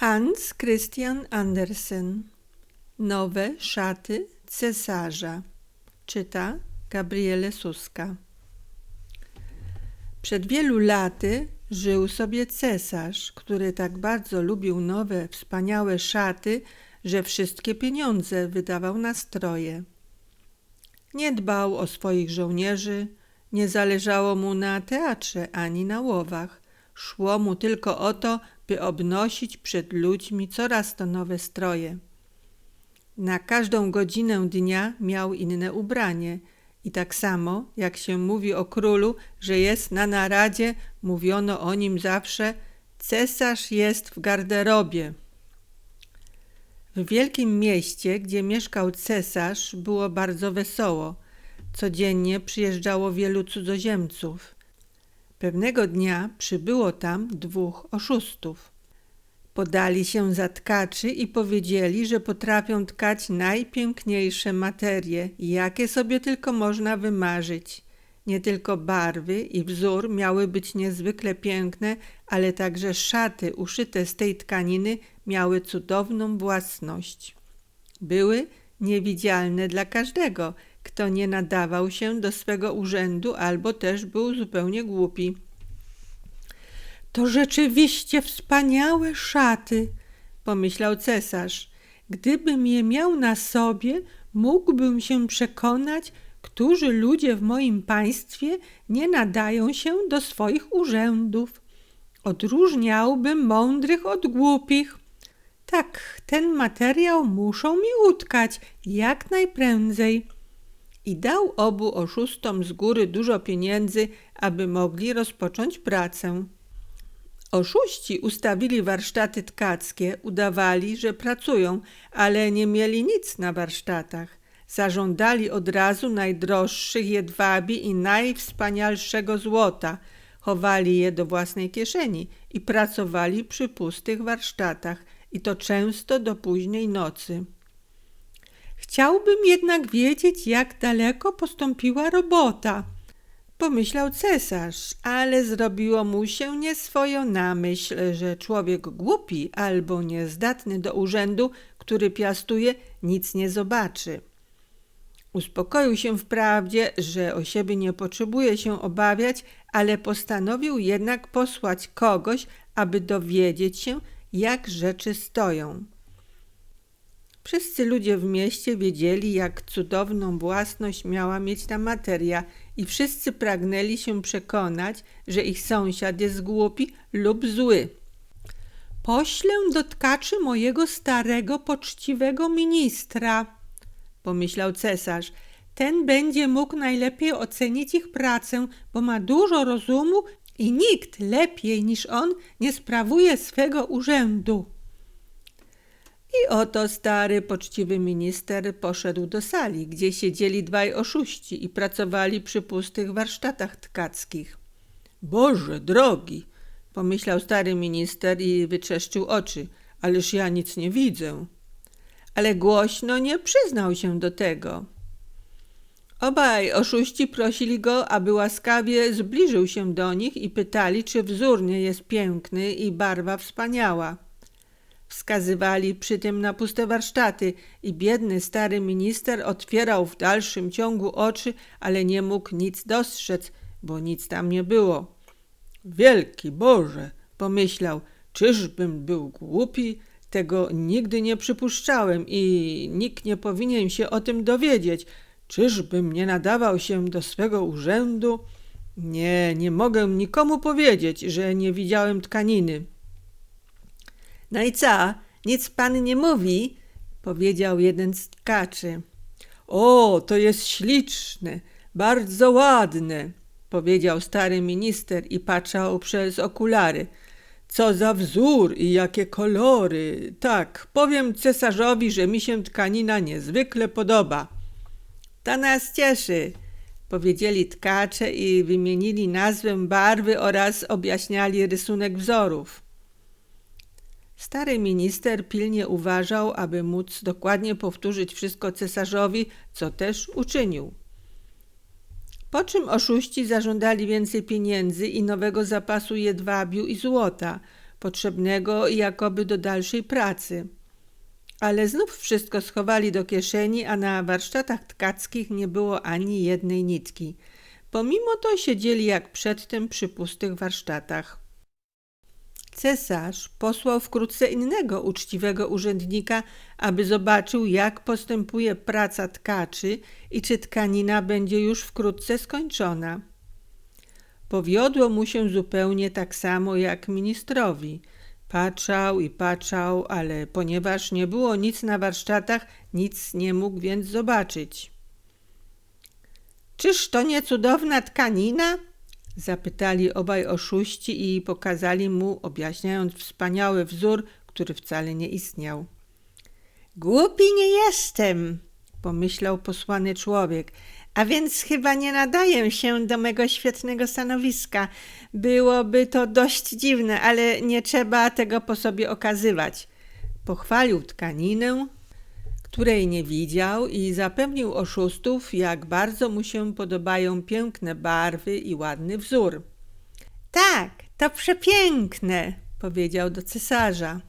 Hans Christian Andersen Nowe szaty cesarza Czyta Gabriele Suska Przed wielu laty żył sobie cesarz, który tak bardzo lubił nowe, wspaniałe szaty, że wszystkie pieniądze wydawał na stroje. Nie dbał o swoich żołnierzy, nie zależało mu na teatrze ani na łowach. Szło mu tylko o to, by obnosić przed ludźmi coraz to nowe stroje. Na każdą godzinę dnia miał inne ubranie i tak samo, jak się mówi o królu, że jest na naradzie, mówiono o nim zawsze cesarz jest w garderobie. W wielkim mieście, gdzie mieszkał cesarz, było bardzo wesoło. Codziennie przyjeżdżało wielu cudzoziemców. Pewnego dnia przybyło tam dwóch oszustów. Podali się za tkaczy i powiedzieli, że potrafią tkać najpiękniejsze materie, jakie sobie tylko można wymarzyć. Nie tylko barwy i wzór miały być niezwykle piękne, ale także szaty uszyte z tej tkaniny miały cudowną własność. Były niewidzialne dla każdego, kto nie nadawał się do swego urzędu albo też był zupełnie głupi. To rzeczywiście wspaniałe szaty, pomyślał cesarz. Gdybym je miał na sobie, mógłbym się przekonać, którzy ludzie w moim państwie nie nadają się do swoich urzędów. Odróżniałbym mądrych od głupich. Tak, ten materiał muszą mi utkać jak najprędzej. I dał obu oszustom z góry dużo pieniędzy, aby mogli rozpocząć pracę. Oszuści ustawili warsztaty tkackie, udawali, że pracują, ale nie mieli nic na warsztatach. Zażądali od razu najdroższych jedwabi i najwspanialszego złota, chowali je do własnej kieszeni i pracowali przy pustych warsztatach, i to często do późnej nocy. Chciałbym jednak wiedzieć, jak daleko postąpiła robota, pomyślał cesarz, ale zrobiło mu się nieswojo na myśl, że człowiek głupi albo niezdatny do urzędu, który piastuje, nic nie zobaczy. Uspokoił się wprawdzie, że o siebie nie potrzebuje się obawiać, ale postanowił jednak posłać kogoś, aby dowiedzieć się, jak rzeczy stoją. Wszyscy ludzie w mieście wiedzieli, jak cudowną własność miała mieć ta materia i wszyscy pragnęli się przekonać, że ich sąsiad jest głupi lub zły. Poślę do tkaczy mojego starego, poczciwego ministra, pomyślał cesarz. Ten będzie mógł najlepiej ocenić ich pracę, bo ma dużo rozumu i nikt lepiej niż on nie sprawuje swego urzędu. I oto stary, poczciwy minister poszedł do sali, gdzie siedzieli dwaj oszuści i pracowali przy pustych warsztatach tkackich. Boże drogi, pomyślał stary minister i wytrzeszczył oczy, ależ ja nic nie widzę. Ale głośno nie przyznał się do tego. Obaj oszuści prosili go, aby łaskawie zbliżył się do nich i pytali, czy wzór nie jest piękny i barwa wspaniała. Wskazywali przy tym na puste warsztaty i biedny stary minister otwierał w dalszym ciągu oczy, ale nie mógł nic dostrzec, bo nic tam nie było. Wielki Boże, pomyślał, czyżbym był głupi? Tego nigdy nie przypuszczałem i nikt nie powinien się o tym dowiedzieć. Czyżbym nie nadawał się do swego urzędu? Nie, nie mogę nikomu powiedzieć, że nie widziałem tkaniny. No i co? Nic pan nie mówi? powiedział jeden z tkaczy. O, to jest śliczne, bardzo ładne, powiedział stary minister i patrzał przez okulary. Co za wzór i jakie kolory. Tak, powiem cesarzowi, że mi się tkanina niezwykle podoba. To nas cieszy, powiedzieli tkacze i wymienili nazwę barwy oraz objaśniali rysunek wzorów. Stary minister pilnie uważał, aby móc dokładnie powtórzyć wszystko cesarzowi, co też uczynił. Po czym oszuści zażądali więcej pieniędzy i nowego zapasu jedwabiu i złota. potrzebnego jakoby do dalszej pracy. Ale znów wszystko schowali do kieszeni, a na warsztatach tkackich nie było ani jednej nitki. Pomimo to siedzieli jak przedtem przy pustych warsztatach. Cesarz posłał wkrótce innego uczciwego urzędnika, aby zobaczył, jak postępuje praca tkaczy i czy tkanina będzie już wkrótce skończona. Powiodło mu się zupełnie tak samo jak ministrowi. Patrzał i patrzał, ale ponieważ nie było nic na warsztatach, nic nie mógł więc zobaczyć. Czyż to nie cudowna tkanina? Zapytali obaj oszuści i pokazali mu, objaśniając wspaniały wzór, który wcale nie istniał. Głupi nie jestem, pomyślał posłany człowiek, a więc chyba nie nadaję się do mego świetnego stanowiska. Byłoby to dość dziwne, ale nie trzeba tego po sobie okazywać. Pochwalił tkaninę, której nie widział i zapewnił oszustów, jak bardzo mu się podobają piękne barwy i ładny wzór. Tak, to przepiękne, powiedział do cesarza.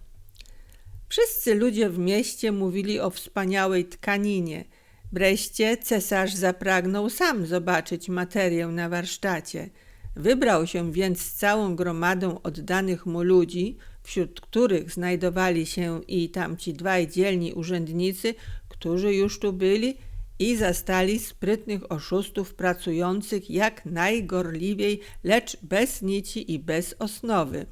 Wszyscy ludzie w mieście mówili o wspaniałej tkaninie. Wreszcie cesarz zapragnął sam zobaczyć materię na warsztacie. Wybrał się więc z całą gromadą oddanych mu ludzi, wśród których znajdowali się i tamci dwaj dzielni urzędnicy, którzy już tu byli i zastali sprytnych oszustów pracujących jak najgorliwiej, lecz bez nici i bez osnowy.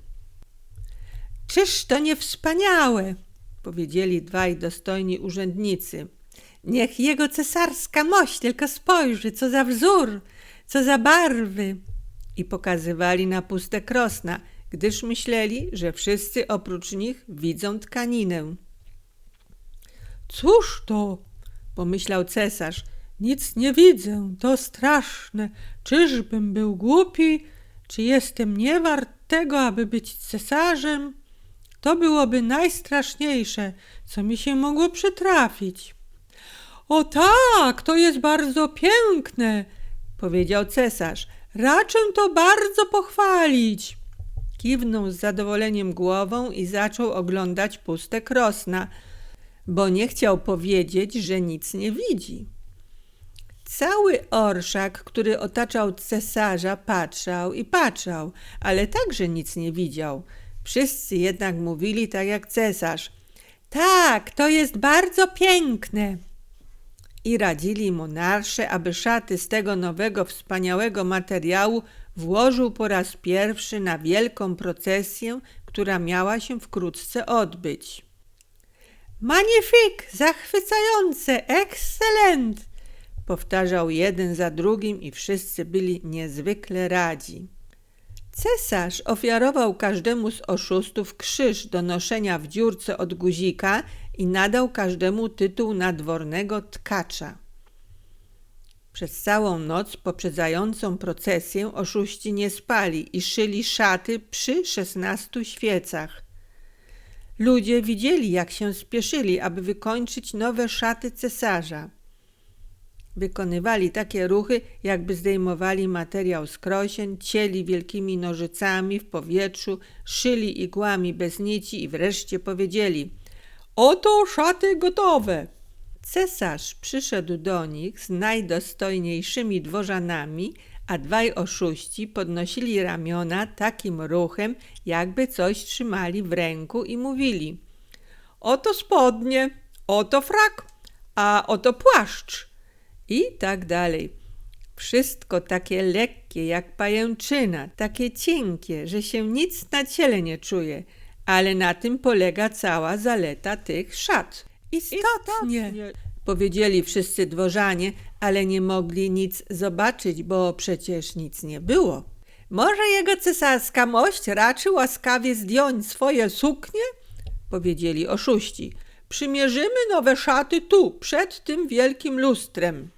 Czyż to nie wspaniałe? powiedzieli dwaj dostojni urzędnicy. Niech jego cesarska mość tylko spojrzy, co za wzór, co za barwy. I pokazywali na puste krosna, gdyż myśleli, że wszyscy oprócz nich widzą tkaninę. Cóż to? pomyślał cesarz. Nic nie widzę, to straszne. Czyżbym był głupi? Czy jestem niewart tego, aby być cesarzem? To byłoby najstraszniejsze, co mi się mogło przytrafić. O tak, to jest bardzo piękne, powiedział cesarz. Raczę to bardzo pochwalić. Kiwnął z zadowoleniem głową i zaczął oglądać puste krosna, bo nie chciał powiedzieć, że nic nie widzi. Cały orszak, który otaczał cesarza, patrzał i patrzał, ale także nic nie widział. Wszyscy jednak mówili tak jak cesarz. Tak, to jest bardzo piękne. I radzili monarsze, aby szaty z tego nowego, wspaniałego materiału włożył po raz pierwszy na wielką procesję, która miała się wkrótce odbyć. Magnifik, zachwycające, ekscelent! Powtarzał jeden za drugim i wszyscy byli niezwykle radzi. Cesarz ofiarował każdemu z oszustów krzyż do noszenia w dziurce od guzika i nadał każdemu tytuł nadwornego tkacza. Przez całą noc poprzedzającą procesję oszuści nie spali i szyli szaty przy szesnastu świecach. Ludzie widzieli, jak się spieszyli, aby wykończyć nowe szaty cesarza. Wykonywali takie ruchy, jakby zdejmowali materiał z krosień, cieli wielkimi nożycami w powietrzu, szyli igłami bez nici i wreszcie powiedzieli: Oto szaty gotowe! Cesarz przyszedł do nich z najdostojniejszymi dworzanami, a dwaj oszuści podnosili ramiona takim ruchem, jakby coś trzymali w ręku i mówili: Oto spodnie, oto frak, a oto płaszcz. I tak dalej. Wszystko takie lekkie jak pajęczyna, takie cienkie, że się nic na ciele nie czuje, ale na tym polega cała zaleta tych szat. Istotnie, powiedzieli wszyscy dworzanie, ale nie mogli nic zobaczyć, bo przecież nic nie było. Może jego cesarska mość raczy łaskawie zdjąć swoje suknie? Powiedzieli oszuści. Przymierzymy nowe szaty tu, przed tym wielkim lustrem.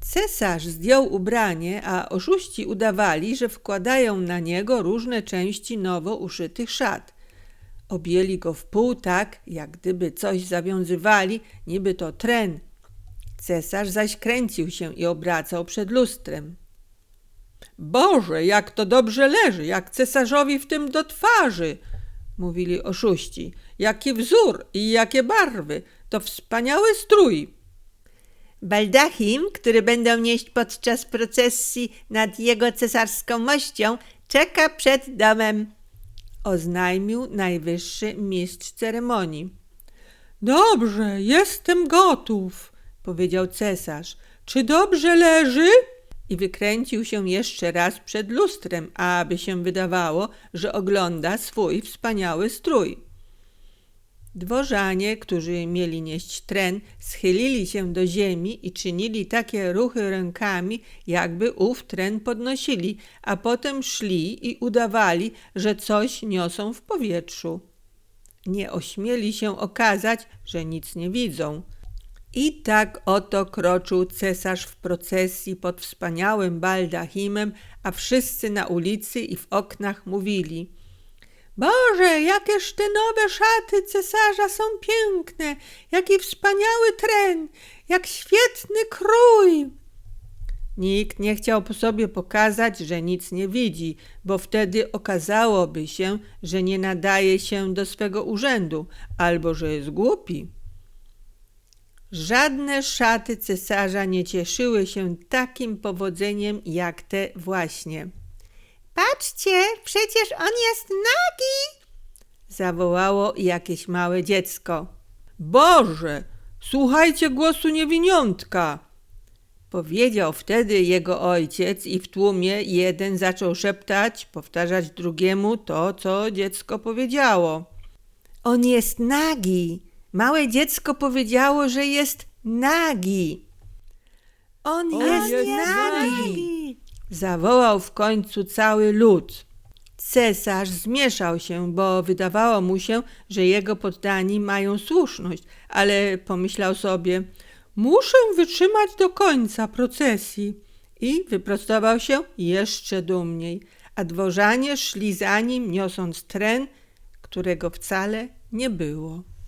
Cesarz zdjął ubranie, a oszuści udawali, że wkładają na niego różne części nowo uszytych szat. Objęli go w pół tak, jak gdyby coś zawiązywali, niby to tren. Cesarz zaś kręcił się i obracał przed lustrem. Boże, jak to dobrze leży, jak cesarzowi w tym do twarzy! mówili oszuści. Jaki wzór i jakie barwy! To wspaniały strój! Baldachim, który będą nieść podczas procesji nad jego cesarską mością, czeka przed domem. Oznajmił najwyższy mistrz ceremonii. Dobrze, jestem gotów, powiedział cesarz. Czy dobrze leży? I wykręcił się jeszcze raz przed lustrem, aby się wydawało, że ogląda swój wspaniały strój. Dworzanie, którzy mieli nieść tren, schylili się do ziemi i czynili takie ruchy rękami, jakby ów tren podnosili, a potem szli i udawali, że coś niosą w powietrzu. Nie ośmieli się okazać, że nic nie widzą. I tak oto kroczył cesarz w procesji pod wspaniałym baldachimem, a wszyscy na ulicy i w oknach mówili – Boże, jakież te nowe szaty cesarza są piękne, jaki wspaniały tren, jak świetny krój. Nikt nie chciał po sobie pokazać, że nic nie widzi, bo wtedy okazałoby się, że nie nadaje się do swego urzędu albo że jest głupi. Żadne szaty cesarza nie cieszyły się takim powodzeniem jak te właśnie. Patrzcie, przecież on jest nagi! Zawołało jakieś małe dziecko. Boże, słuchajcie głosu niewiniątka! Powiedział wtedy jego ojciec i w tłumie jeden zaczął szeptać, powtarzać drugiemu to, co dziecko powiedziało. On jest nagi! Małe dziecko powiedziało, że jest nagi. On, On jest, jest nagi! nagi! Zawołał w końcu cały lud. Cesarz zmieszał się, bo wydawało mu się, że jego poddani mają słuszność, ale pomyślał sobie, muszę wytrzymać do końca procesji. I wyprostował się jeszcze dumniej, a dworzanie szli za nim, niosąc tren, którego wcale nie było.